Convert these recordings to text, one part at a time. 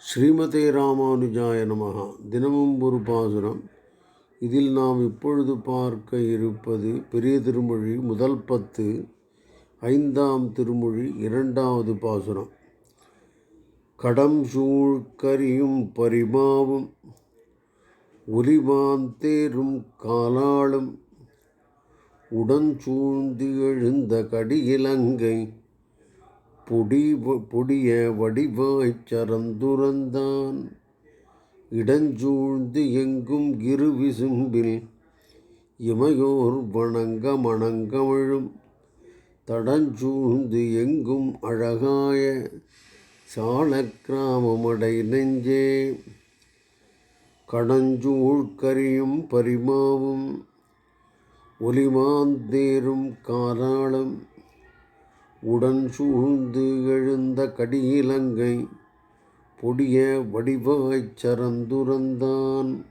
ஸ்ரீமதே ராமானுஜாய நமகா தினமும் ஒரு பாசுரம். இதில் நாம் இப்பொழுது பார்க்க இருப்பது பெரிய திருமொழி முதல் பத்து ஐந்தாம் திருமொழி இரண்டாவது பாசுரம். கடம் சூழ்கரியும் பரிமாவும் ஒலிவாந்தேரும் காலாளும் உடன் சூழ்ந்து எழுந்த கடியிலங்கை பொடி பொடிய வடிவாய்ச் சரந்துரந்தான் இடஞ்சூழ்ந்து எங்கும் இரு விசும்பில் இமையோர் வணங்க மணங்கமிழும் தடஞ்சூழ்ந்து எங்கும் அழகாய சாலக்கிராமமடை நெஞ்சே. கடஞ்சூழ்கரியும் பரிமாவும் ஒலிமாந்தேரும் காராளம். உடன் சூழ்ந்து எழுந்த கடியிலங்கை பொடிய வடிவாய்ச் சரந்துரந்தான்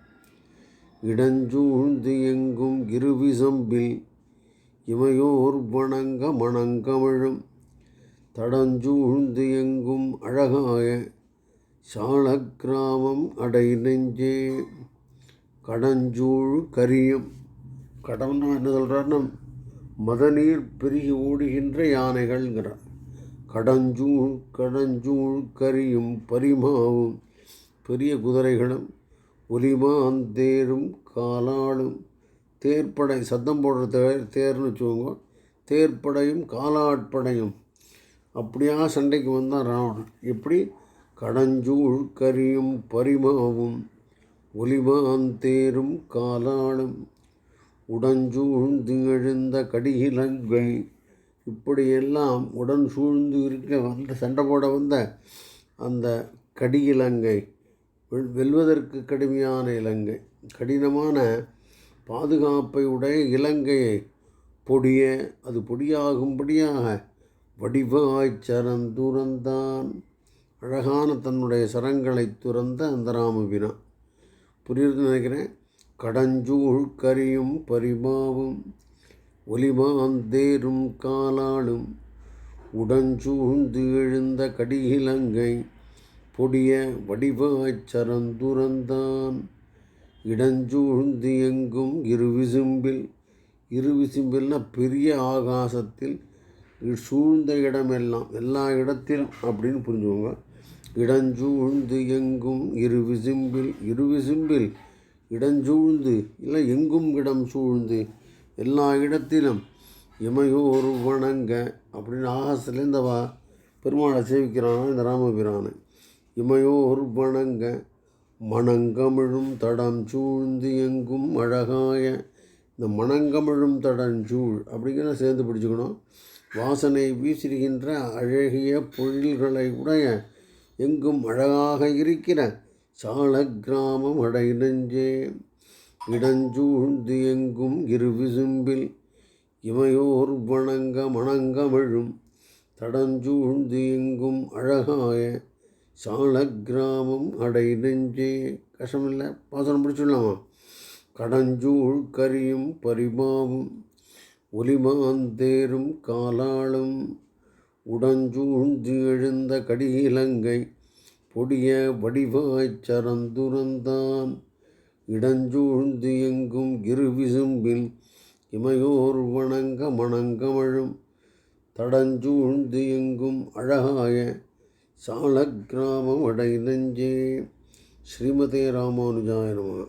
இடஞ்சூழ்ந்து எங்கும் இருவிசம்பில் இமையோர் வணங்க மணங்கமிழும் தடஞ்சூழ்ந்து எங்கும் அழகாய சாலக்கிராமம் அடை நெஞ்சே கடஞ்சூழ் கரியம். கடவுன்னா என்ன சொல்கிறாருன்னா மதநீர் பெருகி ஓடுகின்ற யானைகள்ங்கிறார் கடஞ்சூழ் கடஞ்சூழ் கரியும் பரிமாவும் பெரிய குதிரைகளும் ஒலிமாந்தேரும் காலாளும் தேர்ப்படை சத்தம் போடுற தேர் தேர்னு வச்சுக்கோங்க தேர்ப்படையும் காலாட்படையும். அப்படியா சண்டைக்கு வந்தான் ராவணன். எப்படி? கடஞ்சூழ் கரியும் பரிமாவும் ஒலிமாந்தேரும் காலாளும் உடஞ்சூழ்ந்து எழுந்த கடிகிலங்கை இப்படியெல்லாம் உடன் சூழ்ந்து இருக்க வந்த சண்டை போட வந்த அந்த கடியிலங்கை வெல்வதற்கு கடுமையான இலங்கை. கடினமான பாதுகாப்பை உடைய இலங்கையை பொடிய அது பொடியாகும்படியாக வடிவாய் சரந்துரந்தான் அழகான தன்னுடைய சரங்களை துறந்த அந்த ராமபினா புரியுது நினைக்கிறேன்? கடஞ்சூழ் கரியும் பரிமாவும் ஒலிமாந்தேரும் காலாளும் உடஞ்சூழ்ந்து எழுந்த கடியிலங்கை பொடிய வடிவாய்ச் சரந்துரந்தான் இடஞ்சூழ்ந்து எங்கும் இருவிசும்பில் இருவிசும்பில்னா பெரிய ஆகாசத்தில் சூழ்ந்த இடமெல்லாம் எல்லா இடத்திலும் அப்படின்னு புரிஞ்சுக்கோங்க. இடஞ்சூழ்ந்து எங்கும் இருவிசும்பில் இருவிசும்பில் இடஞ்சூழ்ந்து இல்லை எங்கும் இடம் சூழ்ந்து எல்லா இடத்திலும் இமையோர் வணங்க அப்படின்னு ஆகாசத்துலேருந்து வா பெருமாளை சேவிக்கிறான் இந்த ராமபிரானை. இமையோர் வணங்க மணங்கமிழும் தடம் சூழ்ந்து எங்கும் அழகாய இந்த மணங்கமிழும் தடஞ்சூழ் அப்படிங்கிற சேர்ந்து பிடிச்சிக்கணும். வாசனை வீசிருக்கின்ற அழகிய பொழில்களை உடைய எங்கும் அழகாக இருக்கிற சால கிராமம் அடை நெஞ்சே இடஞ்சூழ்ந்து எங்கும் இரு விசும்பில் இமையோர் வணங்க மணங்கமிழும் தடஞ்சூழ்ந்து எங்கும் அழகாய சால கிராமம் அடை நெஞ்சே கஷ்டமில்லை பாசனம் பிடிச்சிடலாமா கடஞ்சூழ் கரியும் பரிமாவும் ஒலிமாந்தேரும் காலாளும் உடஞ்சூழ்ந்து எழுந்த கடியிலங்கை பொடிய வடிவாய்ச் சரந்துரந்தான் இடஞ்சூழ்ந்து எங்கும் இருவிசும்பில் இமையோர் வணங்க மணங்கமழும். தடஞ்சூழ்ந்து எங்கும் அழகாய சால கிராமம் அடை நெஞ்சே ஸ்ரீமதே ராமானுஜாயனமா